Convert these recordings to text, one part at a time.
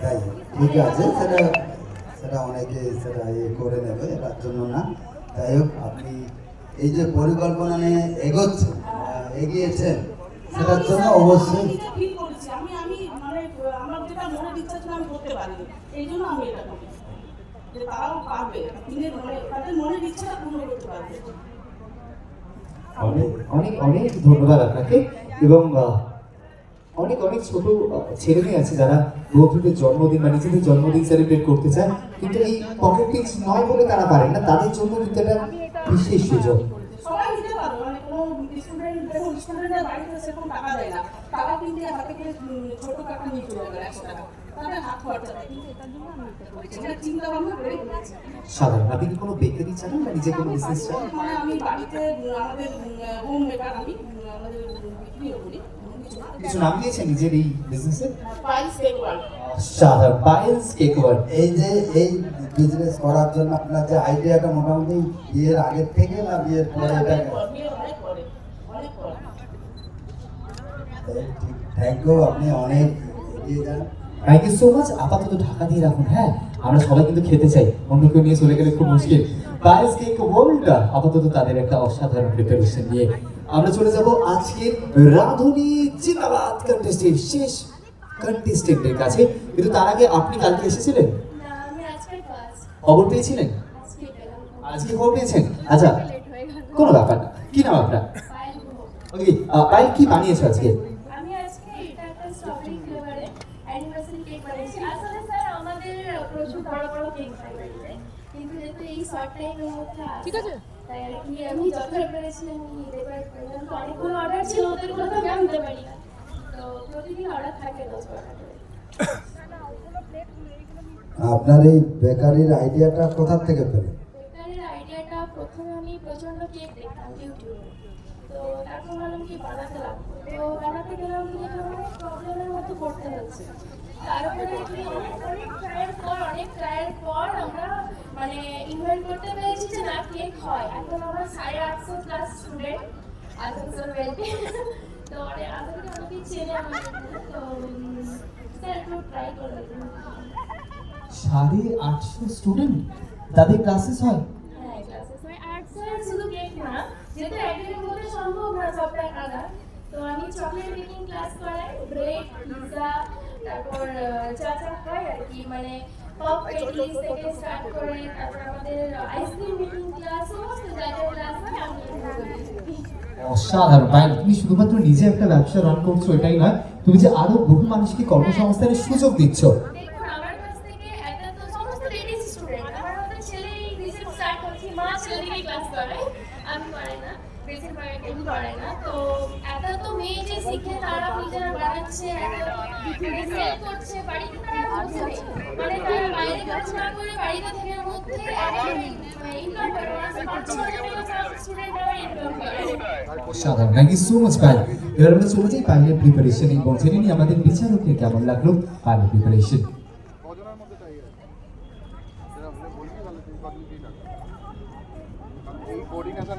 তাই ঠিক আছে সেটা সেটা অনেকে সেটা ইয়ে করে নেবে এটার জন্য না যাই হোক আপনি এই যে পরিকল্পনা এগোচ্ছেন এগিয়েছেন সেটার জন্য অবশ্যই আমি অনেক অনেক ধন্যবাদ আপনাকে এবং অনেক অনেক ছোট ছেলে মেয়ে আছে যারা বন্ধুদের জন্মদিন বা নিজেদের জন্মদিন সেলিব্রেট করতে চায়। কিন্তু এই পকেট পিক্স নয় বলে তারা পারে না তাদের জন্য কিন্তু এটা বিশেষ সুযোগ। মানে সাধারণ আপনি কি কোনো বেকারি চালান বা নিজে কোনো বিজনেস চালান মানে আমি বাড়িতে আমাদের হোম মেকার আমি আমাদের বিক্রিও করি। কিছু নাম দিয়েছেন নিজের এই বিজনেসের প্রাইস কেক ওয়ার্ল্ড সাধারণ পায়েলস কেক ওয়ার্ল্ড এই যে এই বিজনেস করার জন্য আপনার যে আইডিয়াটা মোটামুটি বিয়ের আগের থেকে না বিয়ের পরে এটা? বিয়ের অনেক পরে অনেক পরে। থ্যাংক ইউ আপনি অনেক এগিয়ে যান। থ্যাংক ইউ সো মাচ আপাতত ঢাকা দিয়ে রাখুন হ্যাঁ? আমরা সবাই কিন্তু খেতে চাই। অন্য কেউ নিয়ে চলে গেলে খুব মুশকিল। পায়েস কেক ওয়ার্ল্ড আপাতত তাদের একটা অসাধারণ প্রিপারেশন নিয়ে আমরা চলে যাব আজকের রাধুনি জিন্দাবাদ কন্টেস্টের শেষ কন্টেস্টেন্টের কাছে। কিন্তু তার আগে আপনি কালকে এসেছিলেন? খবর পেয়েছিলেন? আজকে খবর পেয়েছেন? আচ্ছা কোনো ব্যাপার না। কি নাম আপনার। ওকে পায়েল কি বানিয়েছো আজকে? এটা একটা স্ট্রবেরি ফ্লেভারে অ্যানিভার্সারি কেক বানিয়েছি আসলে স্যার আমাদের প্রচুর বড় বড় কেক কিন্তু যেহেতু এই শর্ট টাইমের মধ্যে ঠিক আছে। তাই আর কি আমি যতটা পেরেছি আমি ডেকোরেট করলাম অনেকগুলো অর্ডার ছিল ওদের কথা আমি আনতে পারি না তো প্রতিদিন অর্ডার থাকে দশ বারোটা আপনার এই বেকারির আইডিয়াটা কোথা থেকে পেলেন? বেকারের আইডিয়াটা প্রথমে আমি প্রচণ্ড কেক দেখতাম ইউটিউবে তো তারপর কি বানাতে তো বানাতে গেলাম প্রবলেমের মধ্যে পড়তে তারপরে অনেক ট্রায়ের পর অনেক ট্রায়ের পর আমরা মানে ইনভাইট করতে পেরেছি যে না কেক হয় এখন আমরা সাড়ে আটশো প্লাস স্টুডেন্ট তো চেনে তো ট্রাই করে সাড়ে আটশো স্টুডেন্ট তাদের ক্লাসেস হয় হ্যাঁ ক্লাসেস হয় আর্টস এর শুধু কেক না যেহেতু একদিনের মধ্যে সবটা তো আমি চকলেট বেকিং ক্লাস করাই ব্রেড পিৎজা তারপর যা যা হয় আর কি মানে পপ পেটিস থেকে স্টার্ট করে তারপর আমাদের আইসক্রিম বেকিং ক্লাস সমস্ত যা যা ক্লাস হয় আমি অসাধারণ। পায়েল তুমি শুধুমাত্র নিজে একটা ব্যবসা রান করছ এটাই নয় তুমি যে আরও বহু মানুষকে কর্মসংস্থানের সুযোগ দিচ্ছ। দেখুন আমার কাছ থেকে একটা তো সমস্ত লেডিস স্টুডেন্ট আমার মতো ছেলে রিসেন্ট স্টার্ট করছি মা ছেলেদেরই ক্লাস করায় আমি করাই না। বেসিক মার্কেটিং সো এবার আমরা চলে যাই প্রিপারেশন আমাদের বিচারকের কেমন লাগল পায়েলের প্রিপারেশন কজনের মধ্যে তাই আছে সেটা হলে বলবি তাহলে তুই কদিন দিয়ে রাখ কারণ এই কোঅর্ডিনেশন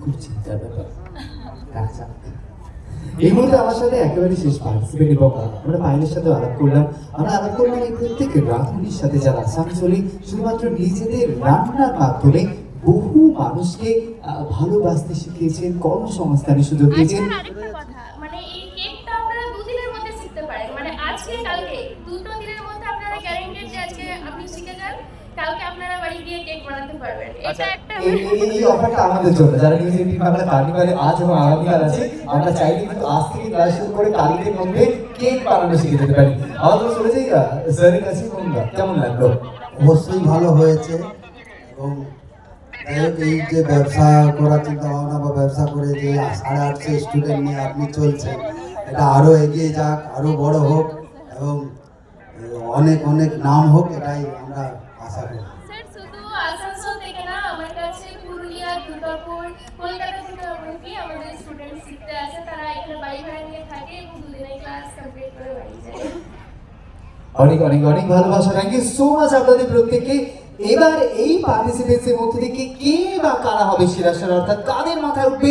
খুব চিন্তার ব্যাপার। আচ্ছা এই মুহূর্তে আমার সাথে একেবারে শেষ পার্টিসিপেন্ট এবং আমরা পায়েলের সাথে আলাপ করলাম। আমরা আলাপ করলাম এই প্রত্যেক রাঁধুনির সাথে যারা আসানসোলে শুধুমাত্র নিজেদের রান্নার মাধ্যমে বহু মানুষকে ভালোবাসতে শিখিয়েছেন কর্মসংস্থানের সুযোগ দিয়েছেন আচ্ছা আরেকটা কথা মানে এই কেকটা আপনারা দুদিনের মধ্যে শিখতে পারেন মানে আজকে কালকে দুটো দিনের মধ্যে আপনারা গ্যারেন্টেড যে আজকে আপনি শিখে যান কালকে আপনারা বাড়ি গিয়ে কেক বানাতে পারবেন। এটা একটা এই অফারটা আমাদের জন্য। যারা নিউজ এইটিন বাংলা কার্নিভালে আজ এবং আগামীকাল আছে আমরা চাইলে কিন্তু আজ থেকে ক্লাস শুরু করে কালকের মধ্যে কেক বানানো শিখে যেতে পারি। আমাদের চলে যাই স্যারের কাছে কেমন লাগল? অবশ্যই ভালো হয়েছে। এবং এই যে ব্যবসা করার চিন্তা ভাবনা বা ব্যবসা করে যে সাড়ে আটশো স্টুডেন্ট নিয়ে আপনি চলছেন এটা আরও এগিয়ে যাক আরও বড় হোক। এবং অনেক অনেক নাম হোক এটাই আমরা আশা করি। স্যার শুধু আসানসোল থেকে না আমার কাছে পুরুলিয়া দুর্গাপুর কলকাতা থেকে এমনকি আমাদের স্টুডেন্ট শিখতে আসে। তারা এখানে বাড়ি ভাড়া নিয়ে থাকে এবং দুদিনে ক্লাস কমপ্লিট করে বাড়ি যায়। অনেক অনেক অনেক ভালোবাসা। থ্যাংক ইউ সো মাচ আপনাদের প্রত্যেককে। এবার এই পার্টিসিপেন্টসের মধ্যে থেকে কে বা কারা হবে সেরা সেরা? অর্থাৎ কাদের মাথায় উঠবে?